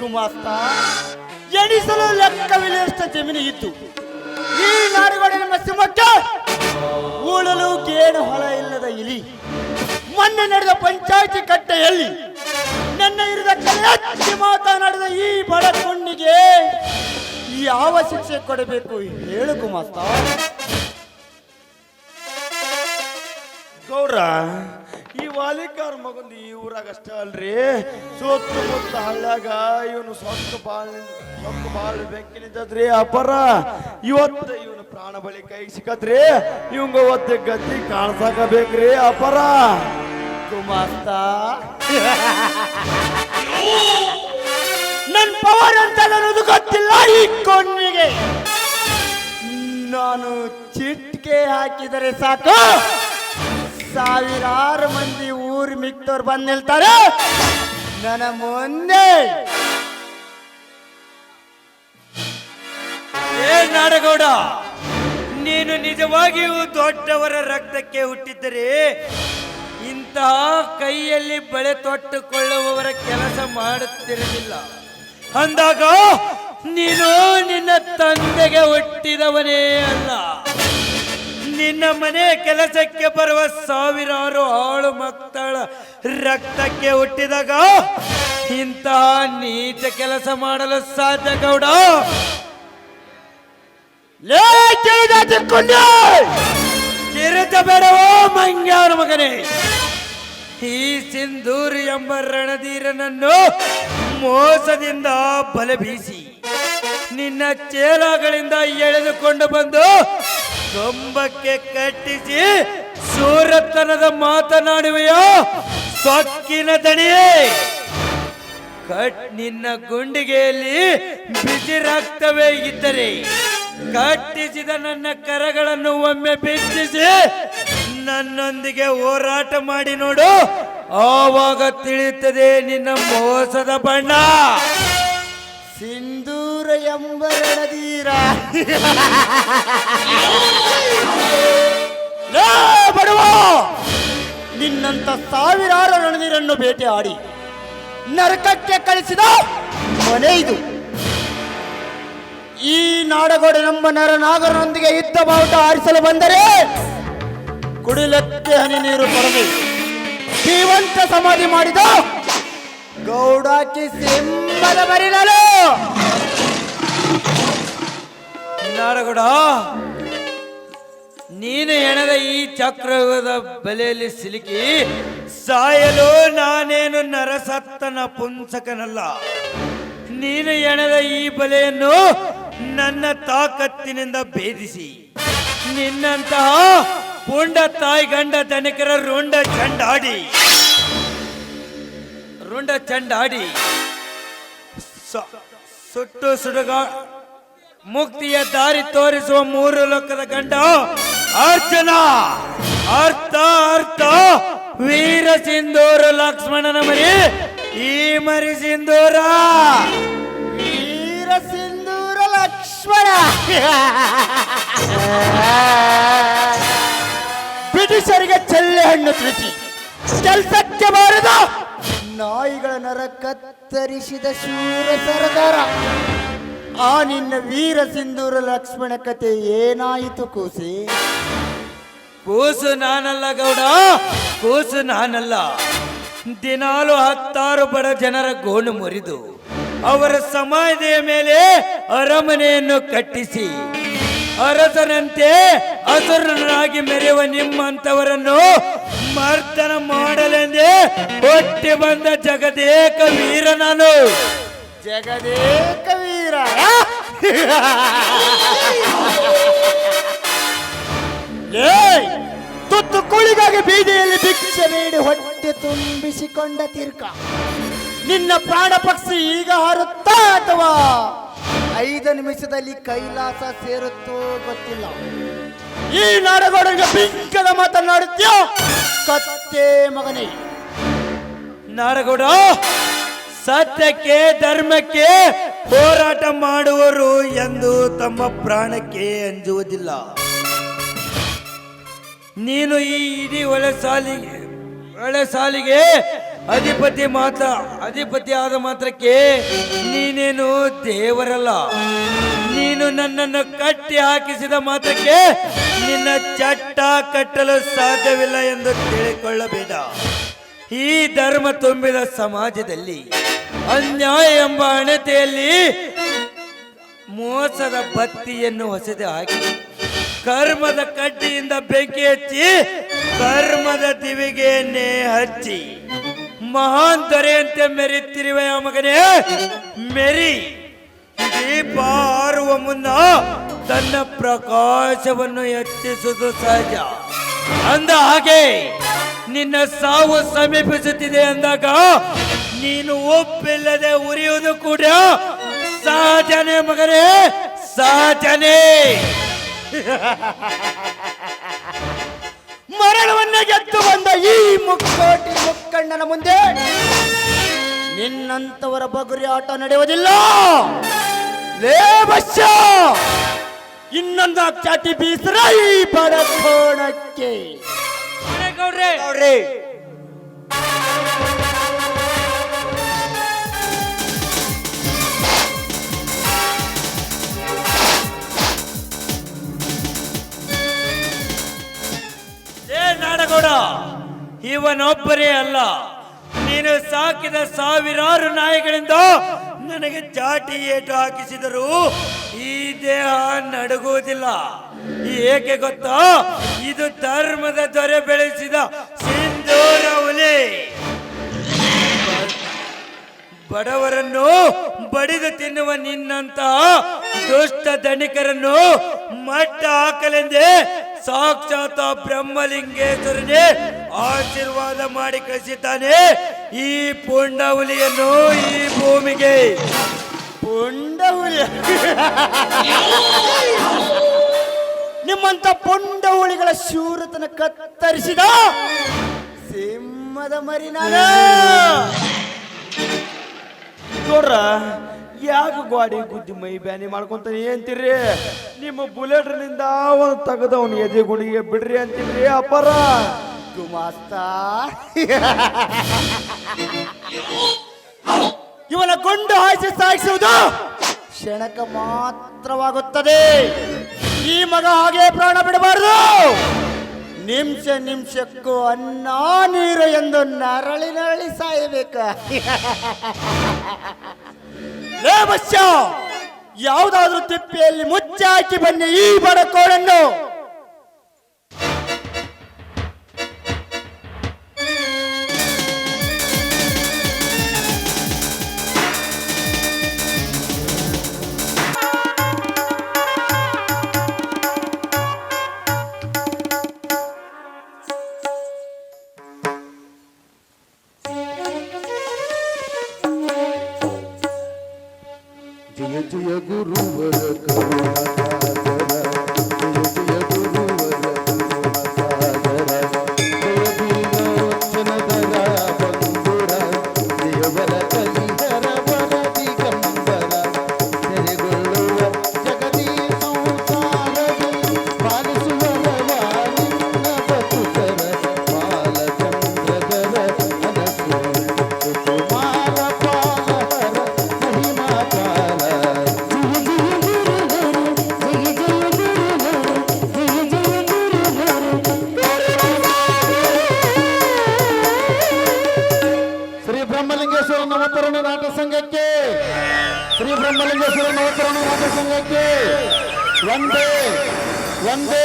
ಗುಮಾಸ್ತ ಎಣಿಸಲು ಲೆಕ್ಕವಿಲ್ಲಷ್ಟು ಜಮೀನು ಇತ್ತು. ಈ ನಾಡುಗಳು ನಮ್ಮ ಸಿಂಹಕ್ಕೆ ಊಳಲು ಗೇಣು ಹೊಲ ಇಲ್ಲದ ಇಲಿ. ಮೊನ್ನೆ ನಡೆದ ಪಂಚಾಯತಿ ಕಟ್ಟೆಯಲ್ಲಿ ನನ್ನ ಇರಿದ ಕಲೆಯಚ್ಚಿ ಮಾತನಾಡಿದ ಈ ಬಡ ಕುಣ್ಣಿಗೆ ಯಾವ ಶಿಕ್ಷೆ ಕೊಡಬೇಕು ಹೇಳು ಗುಮಾಸ್ತ ಗೌಡ್ರ ಈ ವಾಲಿಕಾರ್ ಮಗಂದು ಈ ಊರಾಗ ಅಷ್ಟೇ ಅಲ್ರಿ ಸುತ್ತಮುತ್ತ ಹಳ್ಳಾಗ ಇವನು ಸ್ವಂತ ಬಾಳ್ ಸ್ವಂತ ಬಾಳ್ ಬೆಂಕಿ ನಿಂತದ್ರಿ ಅಪರ ಇವತ್ತು ಇವನು ಪ್ರಾಣ ಬಳಿ ಕೈ ಸಿಕ್ಕತ್ರಿ ಇವಂಗ ಒತ್ತೆ ಗತಿ ಕಾಣ್ಸಾಕ ಬೇಕ್ರಿ ಅಪರ ಕುಮಾರ್ತ ನನ್ ಪವರ್ ಅಂತ ಅನ್ನೋದು ಗೊತ್ತಿಲ್ಲ ಈ ಕೊನ್ನಿಗೆ ನಾನು ಚಿಟ್ಕೆ ಹಾಕಿದರೆ ಸಾಕು. ಸಾವಿರಾರು ಮಂದಿ ಊರು ಮಿಕ್ತವ್ರು ಬಂದ್ ನಿಲ್ತಾರೆ. ನನ್ನ ಮುಂದೆ. ಏ ನಾಡಗೌಡ, ನೀನು ನಿಜವಾಗಿಯೂ ದೊಡ್ಡವರ ರಕ್ತಕ್ಕೆ ಹುಟ್ಟಿದ್ದರೆ. ಇಂತಹ ಕೈಯಲ್ಲಿ ಬಳೆ ತೊಟ್ಟುಕೊಳ್ಳುವವರ ಕೆಲಸ ಮಾಡುತ್ತಿರಲಿಲ್ಲ. ಅಂದಾಗ ನೀನು ನಿನ್ನ ತಂದೆಗೆ ಹುಟ್ಟಿದವನೇ ಅಲ್ಲ. ನಿನ್ನ ಮನೆ ಕೆಲಸಕ್ಕೆ ಬರುವ ಸಾವಿರಾರು ಆಳು ಮಕ್ಕಳ ರಕ್ತಕ್ಕೆ ಹುಟ್ಟಿದಾಗ ಇಂತಹ ನೀಚ ಕೆಲಸ ಮಾಡಲು ಸಾಧ್ಯ ಗೌಡ. ಬೇಡವೋ ಮಂಗ್ಯಾನ ಮಗನೇ. ಈ ಸಿಂಧೂರ್ ಎಂಬ ರಣಧೀರನನ್ನು ಮೋಸದಿಂದ ಬಲ ಬೀಸಿ ನಿನ್ನ ಚೇಲಾಗಳಿಂದ ಎಳೆದುಕೊಂಡು ಬಂದು ಕಂಬಕ್ಕೆ ಕಟ್ಟಿಸಿ ಸೂರತನದ ಮಾತನಾಡುವೆಯೋ? ಸೊಕ್ಕಿನ ದಣಿಯೇ? ಕಟ್ ನಿನ್ನ ಗುಂಡಿಗೆಯಲ್ಲಿ ಬಿಸಿ ರಕ್ತವೇ ಇದ್ದರೆ ಕಟ್ಟಿಸಿದ ನನ್ನ ಕರಗಳನ್ನು ಒಮ್ಮೆ ಬಿಚ್ಚಿಸಿ ನನ್ನೊಂದಿಗೆ ಹೋರಾಟ ಮಾಡಿ ನೋಡು. ಆವಾಗ ತಿಳಿಯುತ್ತದೆ ನಿನ್ನ ಮೋಸದ ಬಣ್ಣ. ಸಿಂಧೂರ ಎಂಬ ಎಂಬರಡದೀರ? ಬಡವ! ನಿನ್ನಂತ ಸಾವಿರಾರು ರಣನೀರನ್ನು ಭೇಟಿ ಆಡಿ ನರಕಕ್ಕೆ ಕಳಿಸಿದ ಮನೆ ಇದು. ಈ ನಾಡಗೋಡೆನೆಂಬ ನರನಾಗರನೊಂದಿಗೆ ಯುದ್ಧ ಬಾವುಟ ಆರಿಸಲು ಬಂದರೆ ಕುಡಿಲಕ್ಕೆ ಹನಿ ನೀರು ಕೊಡದೆ ಜೀವಂತ ಸಮಾಧಿ ಮಾಡಿದ ಗೌಡಾಕಿ ಸಿಂಬದ ಬರಿಲಲು ನಾಡಗೌಡ ನೀನು ಎಣದ ಈ ಚಕ್ರದ ಬಲೆಯಲ್ಲಿ ಸಿಲುಕಿ ಸಾಯಲು ನಾನೇನು ನರಸತ್ತನ ಪುಂಸಕನಲ್ಲ. ನೀನು ಎಣದ ಈ ಬಲೆಯನ್ನು ನನ್ನ ತಾಕತ್ತಿನಿಂದ ಭೇದಿಸಿ. ನಿನ್ನಂತಹ ಪುಂಡ ತಾಯಿ ಗಂಡ ಧನಿಕರ ರುಂಡ ಚಂಡಾಡಿ. ರುಂಡ ಚಂಡಾಡಿ. ಸುಟ್ಟು ಸುಡುಗ ಮುಕ್ತಿಯ ದಾರಿ ತೋರಿಸುವ ಮೂರು ಲೋಕದ ಗಂಡ. ಅರ್ಜುನ ಅರ್ಥ ಅರ್ಥ! ವೀರ ಸಿಂಧೂರ ಲಕ್ಷ್ಮಣನ ಮರಿ, ಈ ಮರಿ ಸಿಂಧೂರ. ವೀರ ಸಿಂಧೂರ ಲಕ್ಷ್ಮಣ! ಬ್ರಿಟಿಷರಿಗೆ ಚೆಲ್ಲೆ ಹಣ್ಣು ತಿಳಿಸಿ, ಕೆಲಸಕ್ಕೆ ಬಾರದ. ನಾಯಿಗಳ ನರ ಕತ್ತರಿಸಿದ ಶೂರ ಸರದಾರ. ಆ ನಿನ್ನ ವೀರ ಸಿಂಧೂರ ಲಕ್ಷ್ಮಣ ಕತೆ ಏನಾಯಿತು ಕೂಸಿ? ಕೂಸು ನಾನಲ್ಲ ಗೌಡ, ಕೂಸು ನಾನಲ್ಲ. ದಿನಾಲು ಹತ್ತಾರು ಬಡ ಜನರ ಗೋಣು ಮುರಿದು ಅವರ ಸಮಾಧಿಯ ಮೇಲೆ ಅರಮನೆಯನ್ನು ಕಟ್ಟಿಸಿ ಅರಸನಂತೆ ಅಸುರನಾಗಿ ಮೆರೆಯುವ ನಿಮ್ಮಂತವರನ್ನು ಮರ್ತನ ಮಾಡಲೆಂದೇ ಹೊಟ್ಟೆ ಬಂದ ಜಗದೇಕ ವೀರ ನಾನು. ಜಗದೇಕ ವೀರ ಏಯ್! ತುತ್ತು ಕುಳಿಗಾಗಿ ಬೀದಿಯಲ್ಲಿ ಭಿಕ್ಷೆ ಬೇಡಿ ಹೊಟ್ಟೆ ತುಂಬಿಸಿಕೊಂಡ ತಿರ್ಕ. ನಿನ್ನ ಪ್ರಾಣ ಪಕ್ಷಿ ಈಗ ಹಾರುತ್ತಾ ಅಥವಾ ಐದು ನಿಮಿಷದಲ್ಲಿ ಕೈಲಾಸ ಸೇರುತ್ತೋ ಗೊತ್ತಿಲ್ಲ. ಈ ನಾಡಗೋಡಿಗೆ ಬಿಂಕದ ಮಾತನಾಡುತ್ತೀಯ ಕತ್ತೆ ಮಗನೇ. ನಾಡಗೌಡ ಸತ್ಯಕ್ಕೆ, ಧರ್ಮಕ್ಕೆ ಹೋರಾಟ ಮಾಡುವರು ಎಂದು ತಮ್ಮ ಪ್ರಾಣಕ್ಕೆ ಅಂಜುವುದಿಲ್ಲ. ನೀನು ಈ ಇಡೀ ಒಳೆ ಸಾಲಿಗೆ ಒಳೆ ಸಾಲಿಗೆ ಅಧಿಪತಿ ಮಾತ್ರ, ಅಧಿಪತಿ ಆದ ಮಾತ್ರಕ್ಕೆ ನೀನೇನು ದೇವರಲ್ಲ. ನೀನು ನನ್ನನ್ನು ಕಟ್ಟಿ ಹಾಕಿಸಿದ ಮಾತ್ರಕ್ಕೆ ನಿನ್ನ ಚಟ್ಟ ಕಟ್ಟಲು ಸಾಧ್ಯವಿಲ್ಲ ಎಂದು ತಿಳಿಕೊಳ್ಳಬೇಡ. ಈ ಧರ್ಮ ತುಂಬಿದ ಸಮಾಜದಲ್ಲಿ ಅನ್ಯಾಯ ಎಂಬ ಅಣತೆಯಲ್ಲಿ ಮೋಸದ ಬತ್ತಿಯನ್ನು ಹೊಸದೆ ಹಾಕಿ ಕರ್ಮದ ಕಡ್ಡಿಯಿಂದ ಬೆಂಕಿ ಹಚ್ಚಿ ಕರ್ಮದ ದಿವಿಗೆಯನ್ನೇ ಹಚ್ಚಿ ಮಹಾನ್ ದೊರೆಯಂತೆ ಮೆರಿತಿರುವ ಮಗನೇ? ಮೆರಿ. ದೀಪ ಆರುವ ಮುನ್ನ ತನ್ನ ಪ್ರಕಾಶವನ್ನು ಹೆಚ್ಚಿಸುವುದು ಸಹಜ. ಅಂದ ಹಾಗೆ ನಿನ್ನ ಸಾವು ಸಮೀಪಿಸುತ್ತಿದೆ ಅಂದಾಗ ನೀನು ಒಪ್ಪಿಲ್ಲದೆ ಉರಿಯುವುದು ಕೂಡ ಸಾಧನೆ ಮಗನೇ ಸಾಧನೆ. ಮರಣವನ್ನ ಗೆದ್ದು ಬಂದ ಈ ಮುಕ್ಕೋಟಿ ಮುಕ್ಕಣ್ಣನ ಮುಂದೆ ನಿನ್ನಂತವರ ಬಗುರಿ ಆಟ ನಡೆಯುವುದಿಲ್ಲ. ಇನ್ನೊಂದು ಚಾಟಿ ಬೀಸರ ಈ ಬಡಕೋಣಕ್ಕೆ ಗೌಡ್ರೆ ಇವನೊಬ್ಬರೇ ಅಲ್ಲ. ನೀನು ಸಾಕಿದ ಸಾವಿರಾರು ನಾಯಿಗಳಿಂದ ನನಗೆ ಚಾಟಿ ಏಟು ಹಾಕಿಸಿದರು ಈ ದೇಹ ನಡುಗುವುದಿಲ್ಲ. ಏಕೆ ಗೊತ್ತಾ? ಇದು ಧರ್ಮದ ದೊರೆ ಬೆಳೆಸಿದ ಸಿಂಧೂರ ಹುಲಿ. ಬಡವರನ್ನು ಬಡಿದು ತಿನ್ನುವ ನಿನ್ನಂತಹ ದುಷ್ಟ ಧನಿಕರನ್ನು ಮಟ್ಟ ಹಾಕಲೆಂದೇ ಸಾಕ್ಷಾತ್ ಬ್ರಹ್ಮಲಿಂಗೇಶ್ವರನೇ ಆಶೀರ್ವಾದ ಮಾಡಿ ಕಳಿಸಿದ್ದಾನೆ ಈ ಪುಂಡವುಲಿಯನ್ನು ಈ ಭೂಮಿಗೆ. ಪುಂಡವುಲಿ ನಿಮ್ಮಂತ ಪುಂಡವುಳಿಗಳ ಶೂರತನ ಕತ್ತರಿಸಿದ ಸಿಂಹದ ಮರಿನಾಗ ನೋಡ್ರ ಯಾಕ ಗಾಡಿ ಗುದ್ದಿ ಮೈ ಬ್ಯಾನಿ ಮಾಡ್ಕೊಂತಾನೆ ಏನ್ತಿರ್ರಿ ನಿಮ್ಮ ಬುಲೆಟ್ನಿಂದ ಅವನು ತೆಗೆದವನು ಎದೆ ಗುಡಿಗೆ ಬಿಡ್ರಿ ಅಂತೀರಿ ಅಪ್ಪರ ಗುಮಾಸ್ತ. ಇವನ ಕೊಂಡು ಹಾಯಿಸಿ ಸಾಯಿಸುವುದು ಕ್ಷಣಕ ಮಾತ್ರವಾಗುತ್ತದೆ. ಈ ಮಗ ಹಾಗೆ ಪ್ರಾಣ ಬಿಡಬಾರದು. ನಿಮಿಷ ನಿಮಿಷಕ್ಕೂ ಅನ್ನ ನೀರು ಎಂದು ನರಳಿ ನರಳಿ ಸಾಯಬೇಕ. ಲೇ ಬಸ್ಸ ಯಾವುದಾದ್ರೂ ತಿಪ್ಪೆಯಲ್ಲಿ ಮುಚ್ಚಾಕಿ ಬನ್ನಿ ಈ ಬಡಕೋಳನ್ನು. ಜಯ ಜಯ ಗುರುವರ ಕರುಣಾಸಾಗರ ಶ್ರೀ ಬ್ರಹ್ಮಲಿಂಗೇಶ್ವರ ನವತರಣ ನಾಟ ಸಂಘಕ್ಕೆ ಒಂದೇ ಒಂದೇ